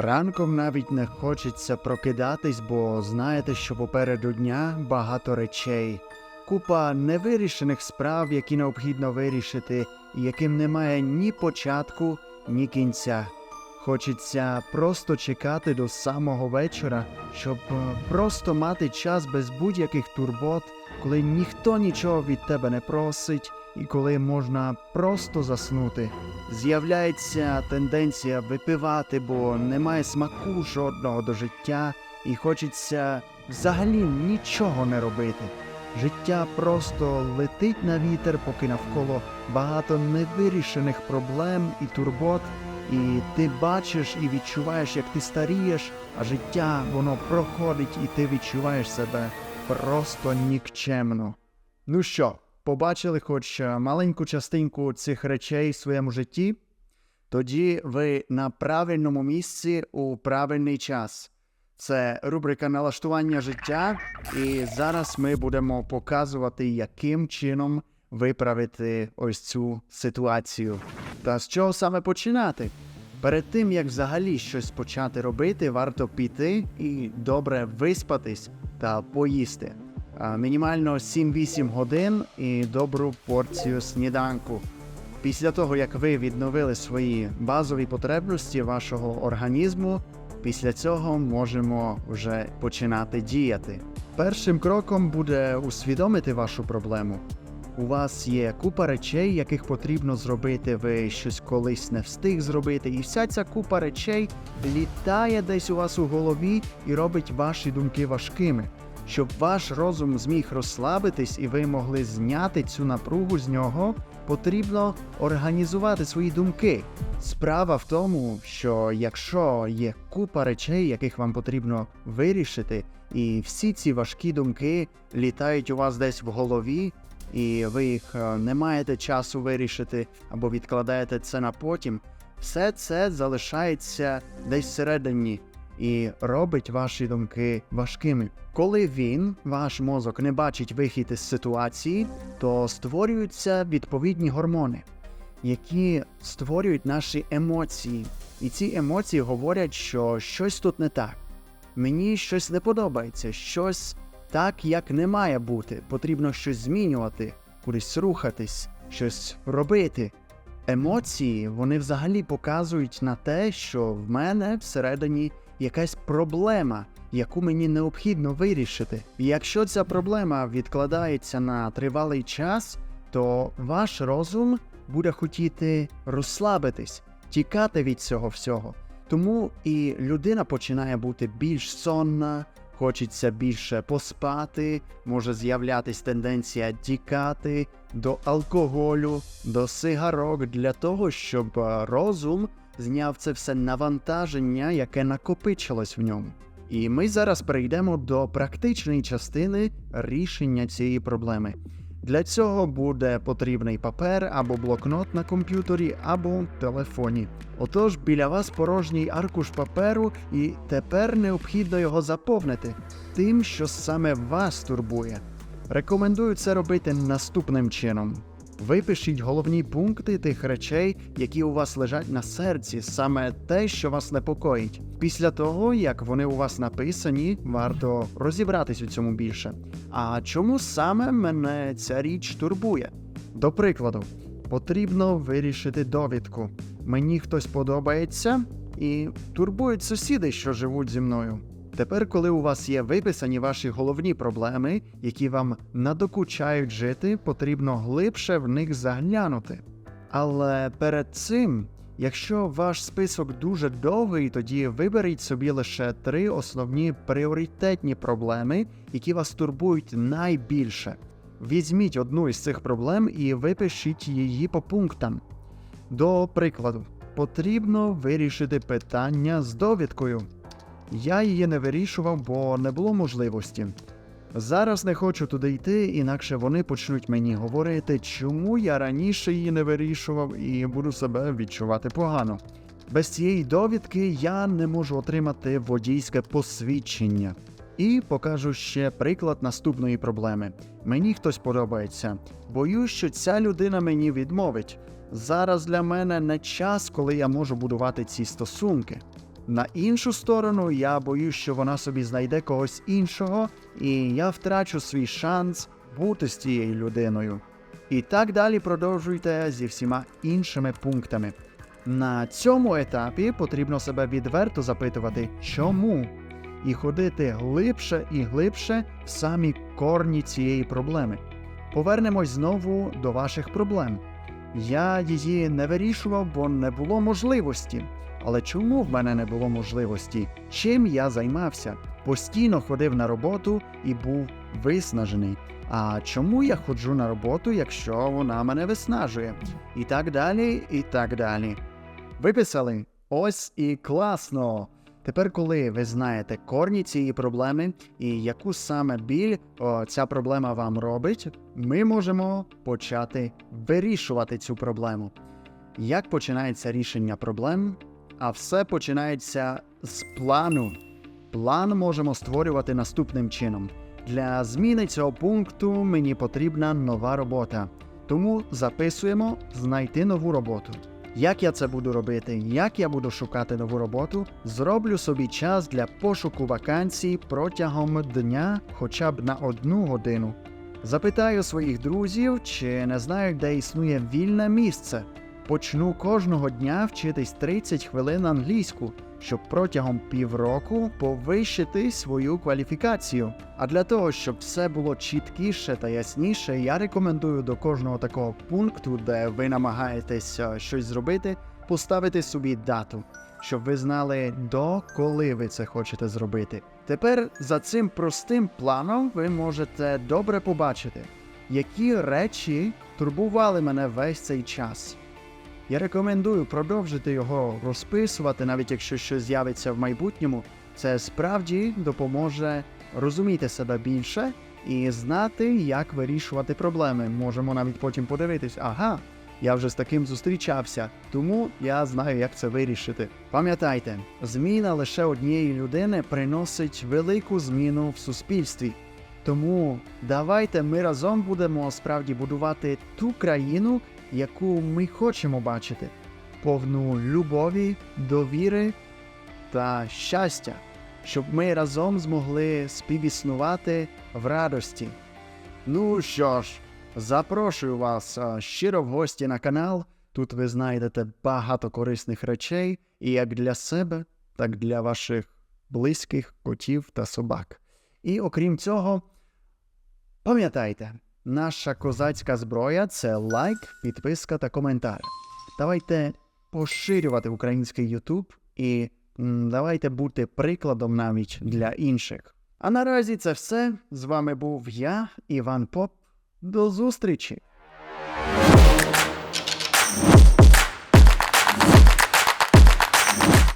Ранком навіть не хочеться прокидатись, бо знаєте, що попереду дня багато речей, купа невирішених справ, які необхідно вирішити, і яким немає ні початку, ні кінця. Хочеться просто чекати до самого вечора, щоб е, просто мати час без будь-яких турбот, коли ніхто нічого від тебе не просить, і коли можна просто заснути. З'являється тенденція випивати, бо немає смаку жодного до життя, і хочеться взагалі нічого не робити. Життя просто летить на вітер, поки навколо багато невирішених проблем і турбот, і ти бачиш і відчуваєш, як ти старієш, а життя воно проходить, і ти відчуваєш себе просто нікчемно. Ну що, побачили хоч е, маленьку частинку цих речей в своєму житті? Тоді ви на правильному місці у правильний час. Це рубрика налаштування життя, і зараз ми будемо показувати, яким чином виправити ось цю ситуацію. Та з чого саме починати? Перед тим як взагалі щось почати робити, варто піти і добре виспатись та поїсти. Мінімально 7-8 годин і добру порцію сніданку. Після того, як ви відновили свої базові потребності вашого організму, після цього можемо вже починати діяти. Першим кроком буде усвідомити вашу проблему. У вас є купа речей, яких потрібно зробити, ви щось колись не встиг зробити, і вся ця купа речей літає десь у вас у голові і робить ваші думки важкими. Щоб ваш розум зміг розслабитись і ви могли зняти цю напругу з нього, потрібно організувати свої думки. Справа в тому, що якщо є купа речей, яких вам потрібно вирішити, і всі ці важкі думки літають у вас десь в голові, і ви їх е, не маєте часу вирішити або відкладаєте це на потім, все це залишається десь всередині і робить ваші думки важкими. Коли він, ваш мозок, не бачить вихід із ситуації, то створюються відповідні гормони, які створюють наші емоції. І ці емоції говорять, що щось тут не так. Мені щось не подобається, щось так, як не має бути. Потрібно щось змінювати, кудись рухатись, щось робити. Емоції вони взагалі показують на те, що в мене всередині якась проблема, яку мені необхідно вирішити. І якщо ця проблема відкладається на тривалий час, то ваш розум буде хотіти розслабитись, тікати від цього всього. Тому і людина починає бути більш сонна, хочеться більше поспати, може з'являтись тенденція тікати до алкоголю, до сигарок для того, щоб е, розум зняв це все навантаження, яке накопичилось в ньому. І ми зараз перейдемо до практичної частини рішення цієї проблеми. Для цього буде потрібний папер або блокнот на комп'ютері, або телефоні. Отож, біля вас порожній аркуш паперу, і тепер необхідно його заповнити тим, що саме вас турбує. Рекомендую це робити наступним чином. Випишіть головні пункти тих речей, які у вас лежать на серці, саме те, що вас непокоїть. Після того, як вони у вас написані, варто розібратись у цьому більше. А чому саме мене ця річ турбує? До прикладу, потрібно вирішити довідку. Мені хтось подобається і турбують сусіди, що живуть зі мною. Тепер, коли у вас є виписані ваші головні проблеми, які вам надокучають жити, потрібно глибше в них заглянути. Але перед цим, якщо ваш список дуже довгий, тоді виберіть собі лише три основні пріоритетні проблеми, які вас турбують найбільше. Візьміть одну із цих проблем і випишіть її по пунктам. До прикладу, потрібно вирішити питання з довідкою. Я її не вирішував, бо не було можливості. Зараз не хочу туди йти, інакше вони почнуть мені говорити, чому я раніше її не вирішував і буду себе відчувати погано. Без цієї довідки я не можу отримати водійське посвідчення. І покажу ще приклад наступної проблеми. Мені хтось подобається. Боюсь, що ця людина мені відмовить. Зараз для мене не час, коли я можу будувати ці стосунки. На іншу сторону, я боюсь, що вона собі знайде когось іншого, і я втрачу свій шанс бути з цією людиною. І так далі продовжуйте зі всіма іншими пунктами. На цьому етапі потрібно себе відверто запитувати, чому, і ходити глибше і глибше в самі корні цієї проблеми. Повернемось знову до ваших проблем. Я її не вирішував, бо не було можливості. Але чому в мене не було можливості? Чим я займався? Постійно ходив на роботу і був виснажений. А чому я ходжу на роботу, якщо вона мене виснажує? І так далі, і так далі. Виписали. Ось і класно. Тепер, коли ви знаєте корні цієї проблеми і яку саме біль о, ця проблема вам робить, ми можемо почати вирішувати цю проблему. Як починається рішення проблем? А все починається з плану. План можемо створювати наступним чином. Для зміни цього пункту мені потрібна нова робота. Тому записуємо знайти нову роботу. Як я це буду робити? Як я буду шукати нову роботу? Зроблю собі час для пошуку вакансій протягом дня хоча б на одну годину. Запитаю своїх друзів, чи не знають, де існує вільне місце. Почну кожного дня вчитись 30 хвилин англійську, щоб протягом півроку повищити свою кваліфікацію. А для того, щоб все було чіткіше та ясніше, я рекомендую до кожного такого пункту, де ви намагаєтесь щось зробити, поставити собі дату, щоб ви знали до коли ви це хочете зробити. Тепер за цим простим планом ви можете добре побачити, які речі турбували мене весь цей час. Я рекомендую продовжити його розписувати, навіть якщо щось з'явиться в майбутньому. Це справді допоможе розуміти себе більше і знати, як вирішувати проблеми. Можемо навіть потім подивитись, ага, я вже з таким зустрічався, тому я знаю, як це вирішити. Пам'ятайте, зміна лише однієї людини приносить велику зміну в суспільстві. Тому давайте ми разом будемо справді будувати ту країну, яку ми хочемо бачити, повну любові, довіри та щастя, щоб ми разом змогли співіснувати в радості. Ну що ж, запрошую вас щиро в гості на канал. Тут ви знайдете багато корисних речей, і як для себе, так для ваших близьких котів та собак. І окрім цього, пам'ятайте, наша козацька зброя це лайк, підписка та коментар. Давайте поширювати український Ютуб і м, давайте бути прикладом навіть для інших. А наразі це все. З вами був я, Іван Поп. До зустрічі!